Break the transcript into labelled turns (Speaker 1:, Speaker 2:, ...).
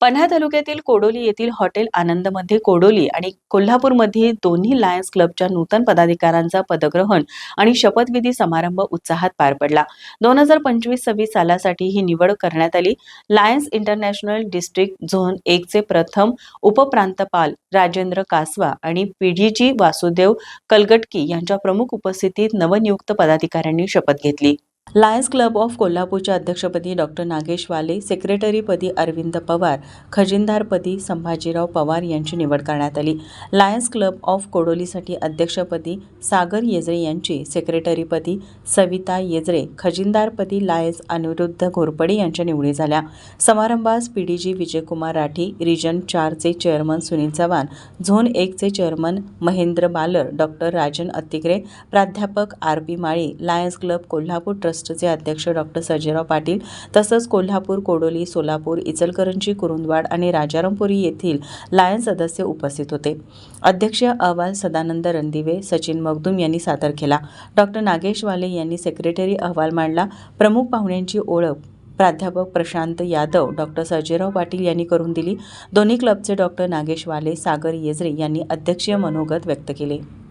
Speaker 1: पन्हा तालुक्यातील कोडोली येथील हॉटेल आनंदमध्ये कोडोली आणि कोल्हापूरमध्ये दोन्ही लायन्स क्लबच्या नूतन पदाधिकाऱ्यांचा पदग्रहण आणि शपथविधी समारंभ उत्साहात पार पडला. दोन हजार पंचवीस सव्वीस सालासाठी ही निवड करण्यात आली. लायन्स इंटरनॅशनल डिस्ट्रिक्ट झोन एकचे प्रथम उपप्रांतपाल राजेंद्र कासवा आणि पीडीजी वासुदेव कलगटकी यांच्या प्रमुख उपस्थितीत नवनियुक्त पदाधिकाऱ्यांनी शपथ घेतली. लायन्स क्लब ऑफ कोल्हापूरच्या अध्यक्षपदी डॉक्टर नागेश वाले सेक्रेटरीपदी अरविंद पवार खजिनदारपदी संभाजीराव पवार यांची निवड करण्यात आली. लायन्स क्लब ऑफ कोडोलीसाठी अध्यक्षपदी सागर येजरे यांची सेक्रेटरीपदी सविता येजरे खजिनदारपदी लायन्स अनिरुद्ध घोरपडे यांच्या निवडी झाल्या. समारंभास पीडीजी विजयकुमार राठी रिजन चारचे चेअरमन सुनील चव्हाण झोन एकचे चेअरमन महेंद्र बालर डॉक्टर राजन अतिग्रे प्राध्यापक R P Mali Lions Club Kolhapur trust ट्रस्टचे अध्यक्ष डॉक्टर सर्जेराव पाटील तसंच कोल्हापूर कोडोली सोलापूर इचलकरंजी कुरुंदवाड आणि राजारामपुरी येथील लायन सदस्य उपस्थित होते. अध्यक्षीय अहवाल सदानंद रणदिवे सचिन मगदूम यांनी सादर केला. डॉक्टर नागेश वाले यांनी सेक्रेटरी अहवाल मांडला. प्रमुख पाहुण्यांची ओळख प्राध्यापक प्रशांत यादव डॉक्टर सर्जेराव पाटील यांनी करून दिली. दोन्ही क्लबचे डॉक्टर नागेश वाले सागर येजरे यांनी अध्यक्षीय मनोगत व्यक्त केले.